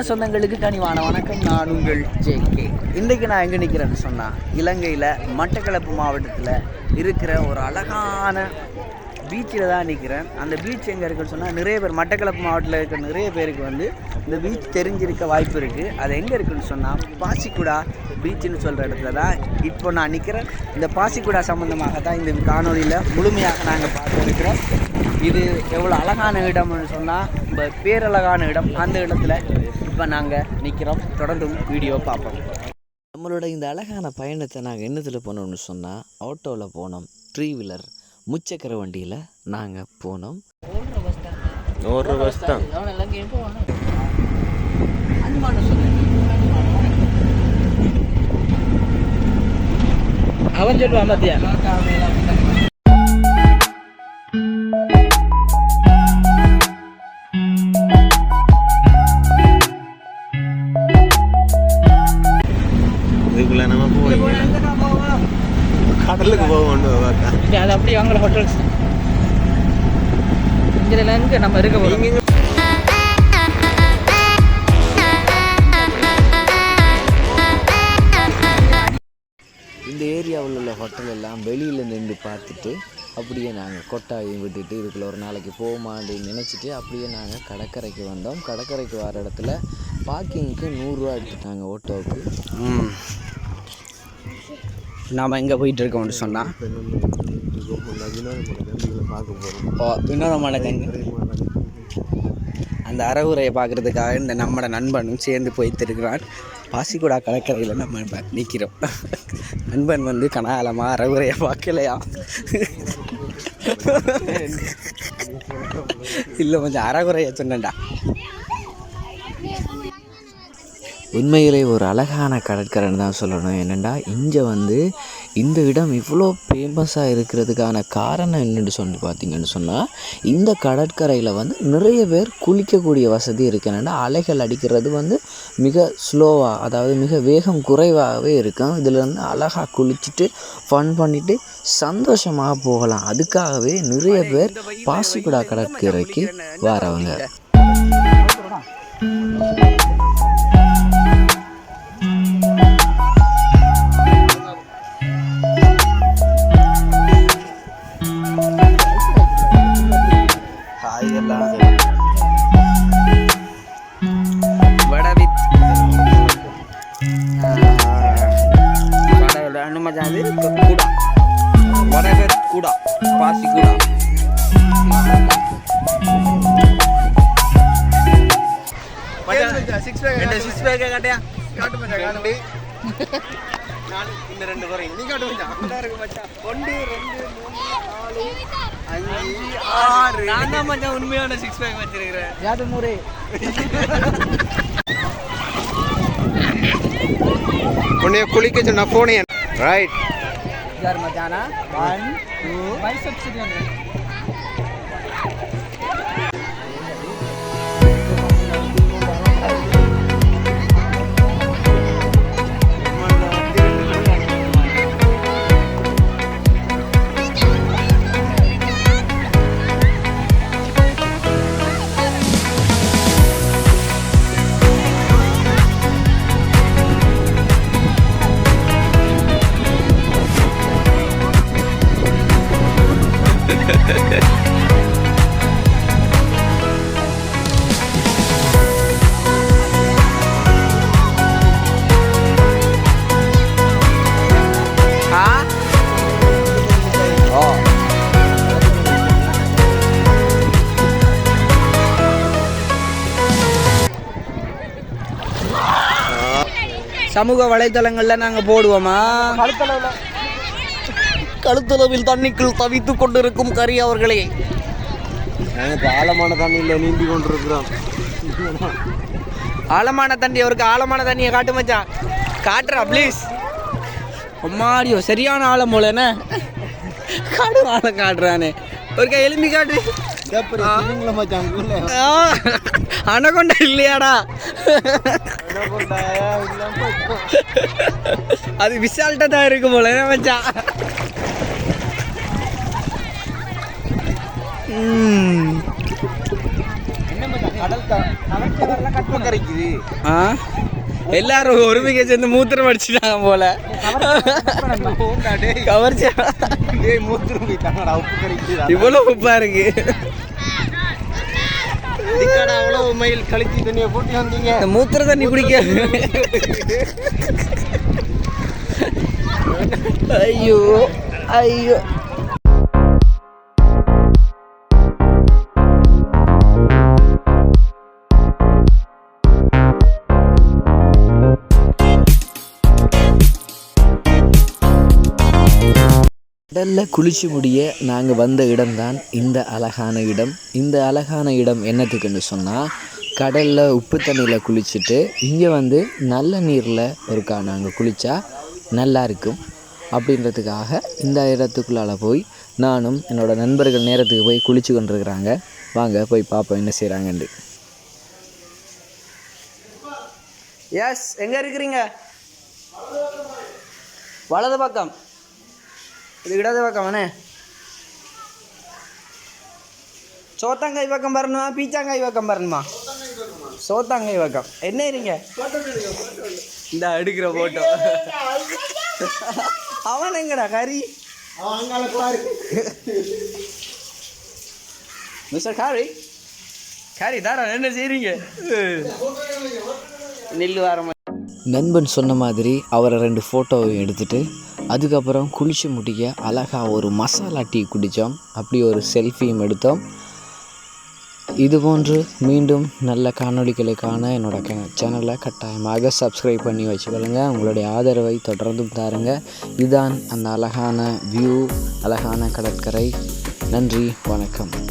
அன்பான சொந்தங்களுக்கு கனிவான வணக்கம். நான் உங்கள் ஜே கே. இன்றைக்கு நான் எங்கே நிற்கிறேன்னு சொன்னால் இலங்கையில் மட்டக்களப்பு மாவட்டத்தில் இருக்கிற ஒரு அழகான பீச்சில் தான் நிற்கிறேன் அந்த பீச் எங்கே இருக்குன்னு சொன்னால் நிறைய பேர் மட்டக்களப்பு மாவட்டத்தில் இருக்கிற நிறைய பேருக்கு வந்து இந்த பீச் தெரிஞ்சிருக்க வாய்ப்பு இருக்குது அது எங்கே இருக்குன்னு சொன்னால் பாசிக்குடா பீச்சுன்னு சொல்கிற இடத்துல தான் இப்போ நான் நிற்கிறேன் இந்த பாசிக்குடா சம்மந்தமாக தான் இந்த காணொலியில் முழுமையாக நாங்கள் பார்த்து இருக்கிறோம். இது எவ்வளோ அழகான இடம்னு சொன்னால் இப்போ பேரழகான இடம். அந்த இடத்துல இப்போ நாங்கள் நிற்கிறோம். தொடர்ந்து வீடியோ பார்ப்போம். நம்மளோட இந்த அழகான பயணத்தை நாங்கள் என்னத்தில் போனோம்னு சொன்னால் ஆட்டோவில் போனோம். த்ரீ வீலர் முச்சக்கர வண்டியில் நாங்கள் போனோம். பஸ் தான். அவன் சொல்லுவான் மத்தியா கடலுக்கு போவோம் பார்க்க அது அப்படி அவங்கள ஹோட்டல்ஸ் இதில் எங்கே நம்ம இருக்க போகிறோம் இந்த ஏரியாவில் உள்ள ஹோட்டல் எல்லாம் வெளியில் நின்று பார்த்துட்டு அப்படியே நாங்கள் கொட்டாயும் விட்டுட்டு இதுக்குள்ள ஒரு நாளைக்கு போமான்னு நினச்சிட்டு அப்படியே நாங்கள் கடற்கரைக்கு வந்தோம். கடற்கரைக்கு வர இடத்துல பார்க்கிங்க்கு நூறுரூவா எடுத்துட்டாங்க ஓட்டோவுக்கு நாம் எங்கே போயிட்டு இருக்கோம்னு சொன்னால் பார்க்க வினோதமான கண் அந்த அறவுரையை பார்க்குறதுக்காக இந்த நம்மளோட நண்பனும் சேர்ந்து போய்த்திருக்கிறான். பாசிக்குடா கடற்கரையில் நம்ம நிற்கிறோம் நண்பன் வந்து கனகாலமாக அறவுரையை பார்க்கலையா? இல்லை கொஞ்சம் அறகுறையை சொன்னேன்டா. உண்மையிலே ஒரு அழகான கடற்கரைன்னு தான் சொல்லணும். என்னென்னா இங்கே வந்து இந்த இடம் இவ்வளோ ஃபேமஸாக இருக்கிறதுக்கான காரணம் என்னென்னு சொல்லி பார்த்தீங்கன்னு சொன்னால் இந்த கடற்கரையில் வந்து நிறைய பேர் குளிக்கக்கூடிய வசதி இருக்கு. என்னென்னா அலைகள் அடிக்கிறது வந்து மிக ஸ்லோவாக அதாவது மிக வேகம் குறைவாகவே இருக்கும். இதில் வந்து அழகாக குளிச்சுட்டு ஃபன் பண்ணிவிட்டு சந்தோஷமாக போகலாம். அதுக்காகவே நிறைய பேர் பாசிக்குடா கடற்கரைக்கு வரவங்க. வட ரெண்டு மச்சான் இது கூடா. வடவர் கூடா பாசி கூடா. சிக்ஸ் பேக் சிக்ஸ் பேக் காட்டியா காட்டு மச்சான் காட்டு நான் இந்த ரெண்டு குறையும். நீ காட்டு மச்சான் அப்படிதான் இருக்கு மச்சான் ஒன்று ரெண்டு மூணு நாலு அஞ்சு ஆறு. நான் தான் மச்சான் உண்மையான சிக்ஸ் பேக் வச்சிருக்கிறேன். யாது முறை உன்னைய குளிக்க சொன்னா போனே Right. சமூக வலைதளங்கள்ல நாங்க போடுவோமா? கழுத்தளவில் தண்ணிக்குள் தவித்துக் கொண்டிருக்கும் கரி அவர்களே. எனக்கு ஆழமான தண்ணியில் நீந்தி கொண்டிருக்கிறோம். ஆழமான தண்ணி அவருக்கு ஆழமான தண்ணியை காட்டு மச்சான். காட்டுறா ப்ளீஸ் அம்மாடியோ சரியான ஆழம் போல என்ன? காடு ஆழம் காட்டுறானே. ஒரு கை எலும்பி காட்டு. ஆ, அனகொண்டா இல்லையாடா? அது விசால்ட்டா தான் இருக்கு போல என்ன மச்சான் எல்லாரும் ஒருமிக்க சேர்ந்து மூத்திரம் அடிச்சுட்டாங்க போல. கவர்ச்சி டேய் மூத்திரம் போயிட்டாங்கடா உப்பு கறிக்குது இவ்வளோ உப்பா இருக்கு. இதுக்காடா அவ்வளோ மைல் கழிச்சு தண்ணியை போட்டு வந்தீங்க? மூத்திர தண்ணி குடிக்க. ஐயோ ஐயோ. கடலில் குளிச்சு முடிய நாங்கள் வந்த இடம்தான் இந்த அழகான இடம். இந்த அழகான இடம் என்னத்துக்குன்னு சொன்னால் கடலில் உப்பு தண்ணியில் குளிச்சுட்டு இங்கே வந்து நல்ல நீரில் இருக்கா நாங்கள் குளித்தா நல்லா இருக்கும். அப்படின்றதுக்காக இந்த இடத்துக்குள்ளால போய் நானும் என்னோட நண்பர்கள் நேரத்துக்கு போய் குளிச்சு கொண்டிருக்கிறாங்க. வாங்க போய் பார்ப்போம் என்ன செய்கிறாங்கன்ட்டு எஸ் எங்கே இருக்கிறீங்க? வலது பக்கம். இது இடது பக்கம் சோத்தாங்காய் பக்கம் வரணுமா பீச்சாங்காய் பக்கம் வரணுமா சோத்தாங்காய் பக்கம். என்ன இருங்க இந்த எடுக்கிற போட்டோ அவன் எங்கடா ஹரி? மிஸ்டர் காரி? காரி தாரா என்ன செய்றீங்க? நெல் வர நண்பன் சொன்ன மாதிரி அவரை ரெண்டு ஃபோட்டோவையும் எடுத்துட்டு அதுக்கப்புறம் குளிச்சு முடிக்க அழகாக ஒரு மசாலா டீ குடித்தோம். அப்படி ஒரு செல்ஃபியும் எடுத்தோம். இது போன்று மீண்டும் நல்ல காணொலிகளை காண என்னோட சேனலை கட்டாயமாக சப்ஸ்கிரைப் பண்ணி வச்சுக்கொள்ளுங்க. உங்களுடைய ஆதரவை தொடர்ந்தும் தாருங்க. இதுதான் அந்த அழகான வியூ அழகான கடற்கரை. நன்றி வணக்கம்.